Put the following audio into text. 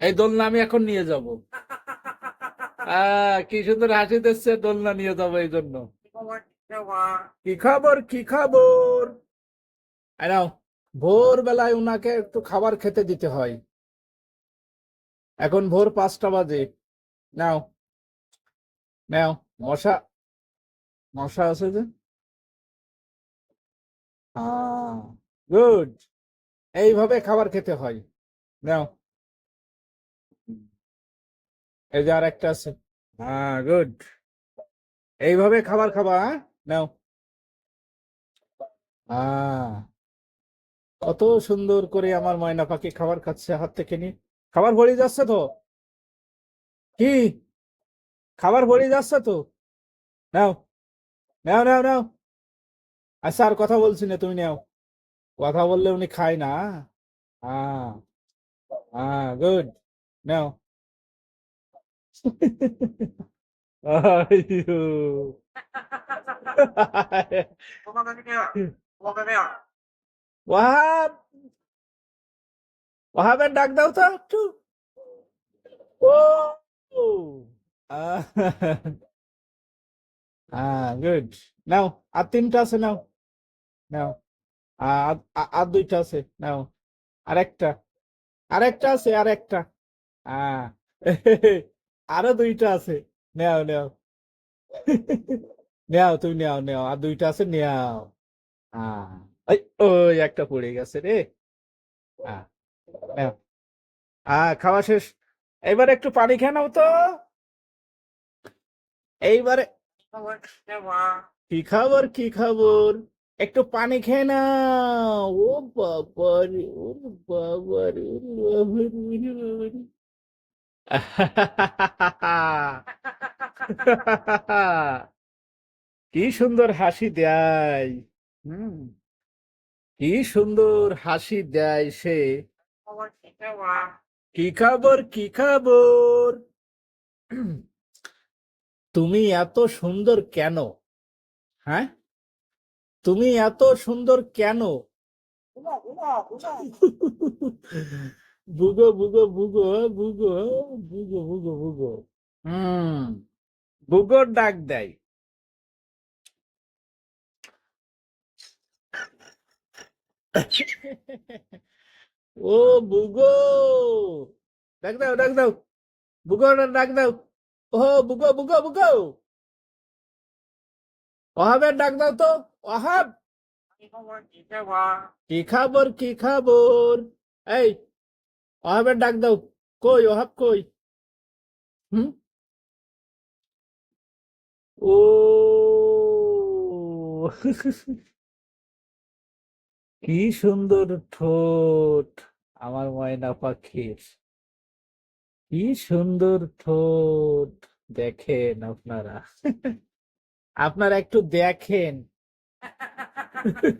এই দোলনা আমি এখন নিয়ে যাব। আহ কি সুন্দর হাসি দিচ্ছে দোলনা নিয়ে যাব এই জন্য। কি খবর কি খবর? এই নাও ভোরবেলায় ওনাকে একটু খাবার খেতে দিতে হয়। এখন ভোর পাঁচটা বাজে। নাও নাও মশা মশা আছে যে? গুড এইভাবে খাবার খেতে হয়। নাও। এই যে আর একটা আছে। হ্যাঁ গুড এইভাবে খাবার খাবা হ্যাঁ? নাও। কত সুন্দর করে আমার ময়না পাখি খাবার খাচ্ছে হাত থেকে নিয়ে। খাবার ভরে যাচ্ছে তো? কি? খাবার ভরে যাচ্ছে তো? নাও নাও নাও নাও। আচ্ছা আর কথা বলছি না, তুমি নাও। কথা বললে উনি খায় না। হ্যাঁ হ্যাঁ গুড নাও। আইয়ো ওয়াহাব ওয়াহাবের ডাক দাও তো একটু ও হ্যাঁ গুড নাও আর তিনটা আছে নাও নাও আর আর- আর দুইটা আছে নাও আরেকটা আরেকটা আছে আরেকটা হ্যাঁ আরও দুইটা আছে। নেও নেও। নেও তুমি, নেও নেও। আর দুইটা আছে, নেও। ওই একটা পড়ে গেছে রে। হ্যাঁ খাওয়া শেষ। এইবার একটু পানি খেয়ে নাও তো। এইবারে কি খবর কি খবর? একটু পানি খেয়ে নাও। ও বাবা রে ও বাবা রে ও বাবা বাবা রে। কি সুন্দর হাসি দেয়। কি সুন্দর হাসি দেয় সে। কি খবর কি খবর? তুমি এত সুন্দর কেন? হ্যাঁ? তুমি এত সুন্দর কেন? বুগো বুগো বুগো বুগো বুগো বুগো বুগো হুম বুগোর ডাক দেয়। ও বুগো ডাক দাও ডাক দাও। বুগো ডাক দাও। ও বুগো বুগো বুগো অহাবের ডাক দাও তো ওহাব কি খবর কি খবর? এই ওহাবের ডাক দাও। কই ওহাব কই? হুম? ও কি সুন্দর ঠোঁট আমার ময়না পাখির। কি সুন্দর ঠোঁট, দেখেন আপনারা। আপনারা একটু দেখেন।